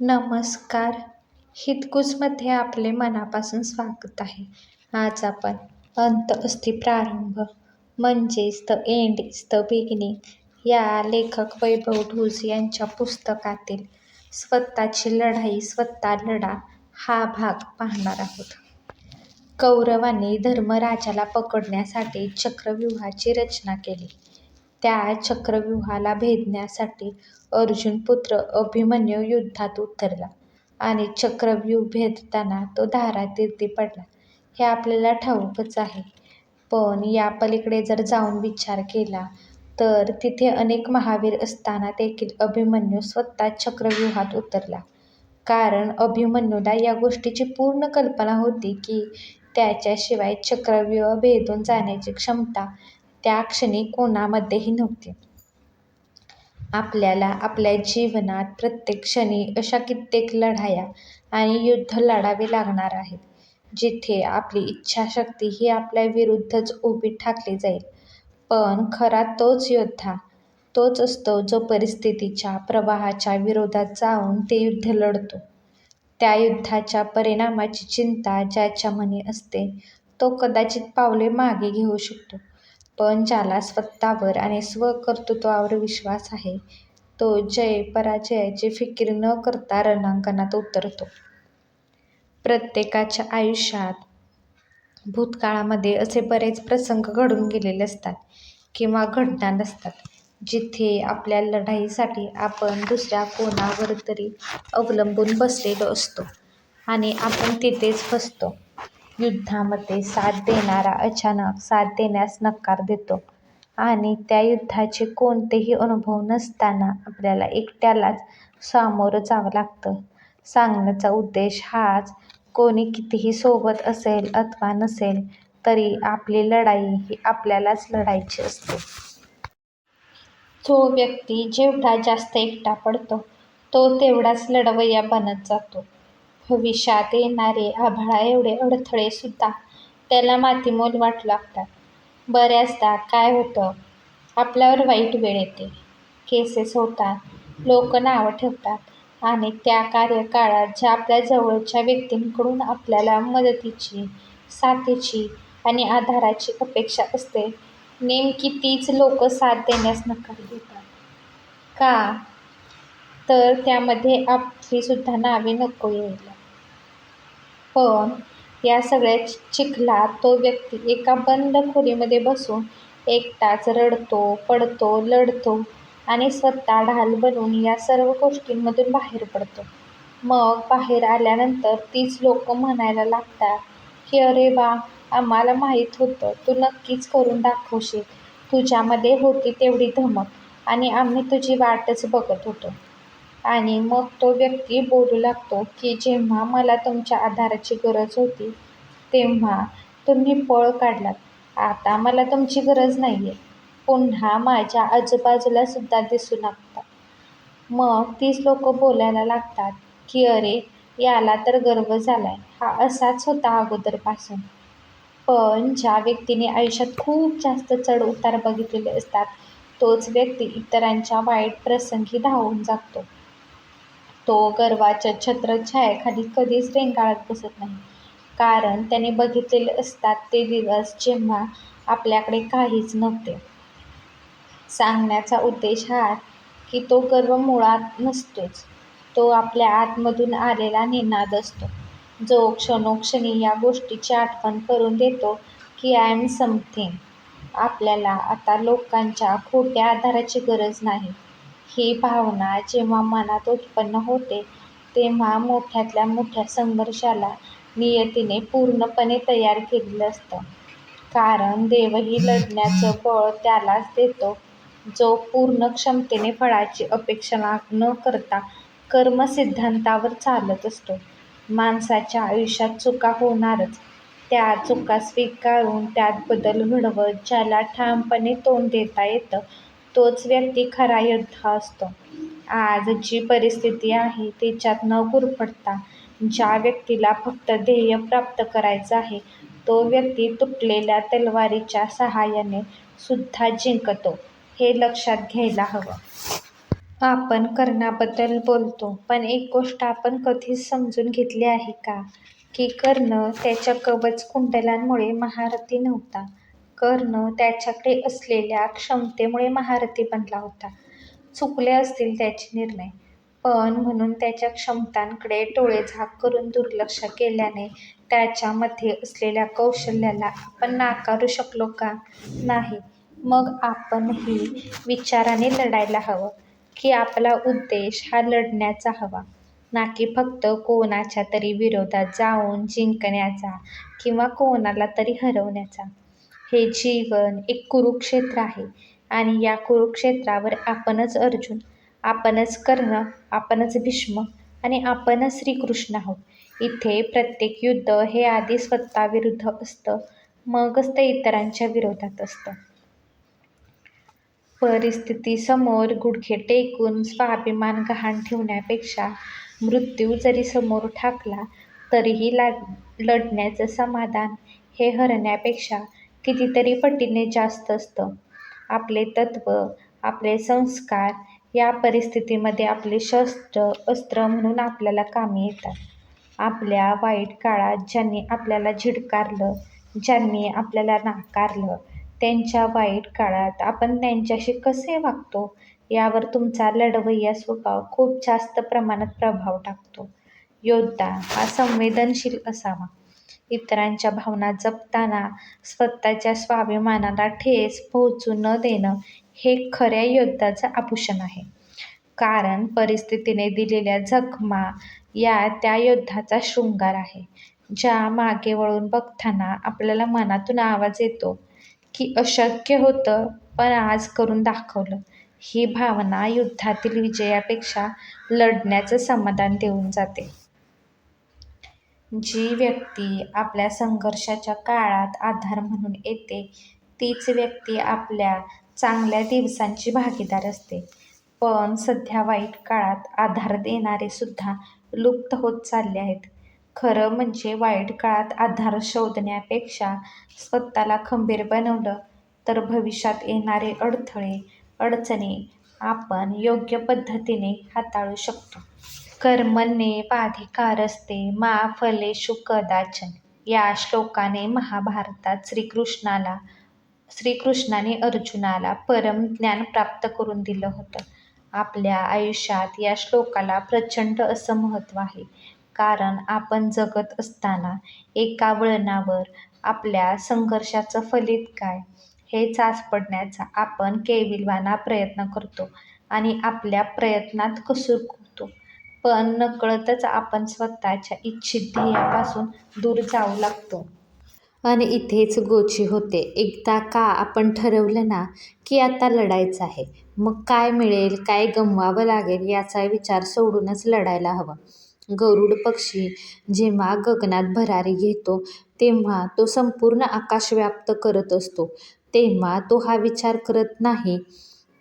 नमस्कार. हितगुजमध्ये आपले मनापासून स्वागत आहे. आज आपण अंत असती प्रारंभ म्हणजेच the end is the beginning या लेखक वैभव ढोस यांच्या पुस्तकातील स्वतःची लढाई स्वतः लढा हा भाग पाहणार आहोत. कौरवांनी धर्मराजाला पकडण्यासाठी चक्रव्यूहाची रचना केली. त्या चक्रव्यूहाला भेदण्यासाठी अर्जुनपुत्र अभिमन्यू युद्धात उतरला आणि चक्रव्यूह भेदताना तो धारातीर्थी पडला. हे आपल्याला ठाऊकच आहे. पण या पलीकडे जर जाऊन विचार केला तर तिथे अनेक महावीर असताना देखील अभिमन्यू स्वतः चक्रव्यूहात उतरला. कारण अभिमन्यूला या गोष्टीची पूर्ण कल्पना होती की त्याच्याशिवाय चक्रव्यूह भेदून जाण्याची क्षमता त्या क्षणी कोणामध्येही नव्हती. आपल्याला आपल्या जीवनात प्रत्येक क्षणी अशा कित्येक लढाया आणि युद्ध लढावे लागणार आहेत जिथे आपली इच्छाशक्ती ही आपल्या विरुद्धच उभी ठाकली जाईल. पण खरा तोच योद्धा तोच असतो जो परिस्थितीच्या प्रवाहाच्या विरोधात जाऊन ते युद्ध लढतो. त्या युद्धाच्या परिणामाची चिंता ज्याच्या मनी असते तो कदाचित पावले मागे घेऊ शकतो, पण ज्याला स्वतःवर आणि स्वकर्तृत्वावर विश्वास आहे तो जय-पराजयाची फिकीर न करता रणांगणात उतरतो. प्रत्येकाच्या आयुष्यात भूतकाळामध्ये असे बरेच प्रसंग घडून गेलेले असतात किंवा घडणार असतात जिथे आपल्या लढाईसाठी आपण दुसऱ्या कोणावर तरी अवलंबून बसलेलो असतो आणि आपण तिथेच फसतो. युद्धामध्ये साथ देणारा अचानक साथ देण्यास नकार देतो आणि त्या युद्धाचे कोणतेही अनुभव नसताना आपल्याला एकट्यालाच सामोरं जावं लागतं. सांगण्याचा उद्देश हाच कोणी कितीही सोबत असेल अथवा नसेल तरी आपली लढाई ही आपल्यालाच लढायची असते. जो व्यक्ती जेवढा जास्त एकटा पडतो तो तेवढाच लढवय्या बनत जातो. भविष्यात येणारे आभाळाएवढे अडथळे सुद्धा त्याला मातीमोल वाटू लागतात. बऱ्याचदा काय होतं, आपल्यावर वाईट वेळ येते, केसेस होतात, लोक नावं ठेवतात आणि त्या कार्यकाळात ज्या आपल्या जवळच्या व्यक्तींकडून आपल्याला मदतीची, साथीची आणि आधाराची अपेक्षा असते नेमकी तीच लोक साथ देण्यास नकार देतात. का? तर त्यामध्ये आपलीसुद्धा नावे नको यायला. पण या सगळ्या चिखलात तो व्यक्ती एका बंद खोलीमध्ये बसून एकटाच रडतो, पडतो, लढतो आणि स्वतः ढाल बनून या सर्व गोष्टींमधून बाहेर पडतो. मग बाहेर आल्यानंतर तीच लोकं म्हणायला लागतात की अरे वा, आम्हाला माहीत होतं तू नक्कीच करून दाखवशील, तुझ्यामध्ये होती तेवढी धमक आणि आम्ही तुझी वाटच बघत होतो. आणि मग तो व्यक्ती बोलू लागतो की जेव्हा मला तुमच्या आधाराची गरज होती तेव्हा तुम्ही पळ काढलात, आता मला तुमची गरज नाही आहे पुन्हा माझ्या आजूबाजूलासुद्धा दिसू नका. मग तीच लोकं बोलायला लागतात की अरे याला तर गर्व झाला आहे हा असाच होता अगोदरपासून. पण ज्या व्यक्तीने आयुष्यात खूप जास्त चढ-उतार बघितलेले असतात तोच व्यक्ती इतरांच्या वाईट प्रसंगी धावून जातो. तो गर्वाच्या छत्रछायेखाली कधीच रेंगाळत बसत नाही. कारण त्याने बघितलेले असतात ते दिवस जेव्हा आपल्याकडे काहीच नव्हते. सांगण्याचा उद्देश हा की तो गर्व मुळात नसतोच, तो आपल्या आतमधून आलेला निनाद असतो, जो क्षणोक्षणी या गोष्टीची आठवण करून देतो की आय एम समथिंग. आपल्याला आता लोकांच्या खोट्या आधाराची गरज नाही. ही भावना जेव्हा मनात उत्पन्न होते तेव्हा मोठ्यातल्या मोठ्या संघर्षाला नियतीने पूर्णपणे तयार केलेलं असतं. कारण देवही लढण्याचं बळ त्यालाच देतो जो पूर्ण क्षमतेने फळाची अपेक्षा न करता कर्म-सिद्धांतावर चालत असतो. माणसाच्या आयुष्यात चुका होणारच, त्या चुका स्वीकारून त्यात बदल घडवत ज्याला ठामपणे तोंड देता येतं तोच व्यक्ती खरा योद्धा असतो. आज जी परिस्थिती आहे तिच्यात न गुरफटता ज्या व्यक्तीला फक्त ध्येय प्राप्त करायचं आहे तो व्यक्ती तुटलेल्या तलवारीच्या सहाय्याने सुद्धा जिंकतो हे लक्षात घ्यायला हवं. आपण कर्णाबद्दल बोलतो पण एक गोष्ट आपण कधीच समजून घेतली आहे का की कर्ण त्याच्या कवच कुंडलांमुळे महारथी नव्हता कर्ण त्याच्याकडे असलेल्या क्षमतेमुळे महारथी बनला होता. चुकले असतील त्याचे निर्णय. पण म्हणून त्याच्या क्षमतांकडे डोळेझाक करून दुर्लक्ष केल्याने त्याच्यामध्ये असलेल्या कौशल्याला आपण नाकारू शकलो का? नाही. मग आपणही विचाराने लढायला हवं की आपला उद्देश हा लढण्याचा हवा. ना की फक्त कोणाच्या तरी विरोधात जाऊन जिंकण्याचा किंवा कोणाला तरी हरवण्याचा. हे जीवन एक कुरुक्षेत्र आहे. आणि या कुरुक्षेत्रावर आपणच अर्जुन आपणच कर्ण आपणच भीष्म आणि आपणच श्रीकृष्ण आहोत. इथे प्रत्येक युद्ध हे आधी स्वतःविरुद्ध असतं मगच ते इतरांच्या विरोधात असतं. परिस्थितीसमोर गुडघे टेकून स्वाभिमान गहाण ठेवण्यापेक्षा मृत्यू जरी समोर ठाकला तरीही ला लढण्याचं समाधान हे हरण्यापेक्षा कितीतरी पटीने जास्त असतं. आपले तत्त्व आपले संस्कार या परिस्थितीमध्ये आपले शस्त्र अस्त्र म्हणून आपल्याला कामी येतात. आपल्या वाईट काळात ज्यांनी आपल्याला झिडकारलं ज्यांनी आपल्याला नाकारलं त्यांच्या वाईट काळात आपण त्यांच्याशी कसे वागतो यावर तुमचा लढवय्या स्वभाव खूप जास्त प्रमाणात प्रभाव टाकतो. योद्धा हा संवेदनशील असावा. इतरांच्या भावना जपताना स्वतःच्या स्वाभिमानाला ठेस पोहोचू न देणं हे खऱ्या योद्धाचं आभूषण आहे. कारण परिस्थितीने दिलेल्या जखमा या त्या योद्धाचा शृंगार आहे. ज्या मागे वळून बघताना आपल्याला मनातून आवाज येतो की अशक्य होतं पण आज करून दाखवलं. ही भावना युद्धातील विजयापेक्षा लढण्याचं समाधान देऊन जाते. जी व्यक्ती आपल्या संघर्षाच्या काळात आधार म्हणून येते तीच व्यक्ती आपल्या चांगल्या दिवसांची भागीदार असते. पण सध्या वाईट काळात आधार देणारे सुद्धा लुप्त होत चालले आहेत. खरं म्हणजे वाईट काळात आधार शोधण्यापेक्षा स्वतःला खंबीर बनवलं तर भविष्यात येणारे अडथळे अडचणी आपण योग्य पद्धतीने हाताळू शकतो. कर्मण्येवाधिकारस्ते मा फलेषु कदाचन या श्लोकाने महाभारतात श्रीकृष्णाला श्रीकृष्णाने अर्जुनाला परम ज्ञान प्राप्त करून दिलं होतं. आपल्या आयुष्यात या श्लोकाला प्रचंड असं महत्त्व आहे. कारण आपण जगत असताना एका वळणावर आपल्या संघर्षाचं फलित काय? हे चाच पडण्याचा आपण केविलवाना प्रयत्न करतो आणि आपल्या प्रयत्नात कसूर करतो. पण नकळतच आपण स्वतःच्या इच्छित ध्येयापासून दूर जाऊ लागतो. आणि इथेच गोची होते. एकदा का आपण ठरवलं ना की आता लढायचं आहे. मग काय मिळेल काय गमवावं लागेल याचा विचार सोडूनच लढायला हवं. गरुड पक्षी जेव्हा गगनात भरारी घेतो तेव्हा तो संपूर्ण आकाश व्याप्त करत असतो. तेव्हा तो हा विचार करत नाही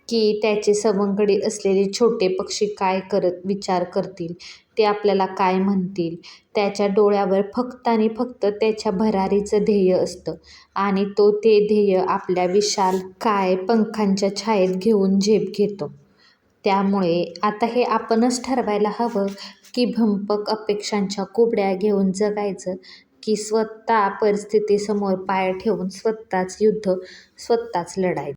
की त्याचे सवंगडी असलेले छोटे पक्षी काय करत विचार करतील? ते आपल्याला काय म्हणतील? त्याच्या डोळ्यावर फक्त आणि फक्त त्याच्या भरारीचं ध्येय असतं. आणि तो ते ध्येय आपल्या विशाल काय पंखांच्या छायेत घेऊन झेप घेतो. त्यामुळे आता हे आपणच ठरवायला हवं की भंपक अपेक्षांच्या कुबड्या घेऊन जगायचं की स्वतः परिस्थितीसमोर पाय ठेवून स्वतःच युद्ध स्वतःच लढायचं.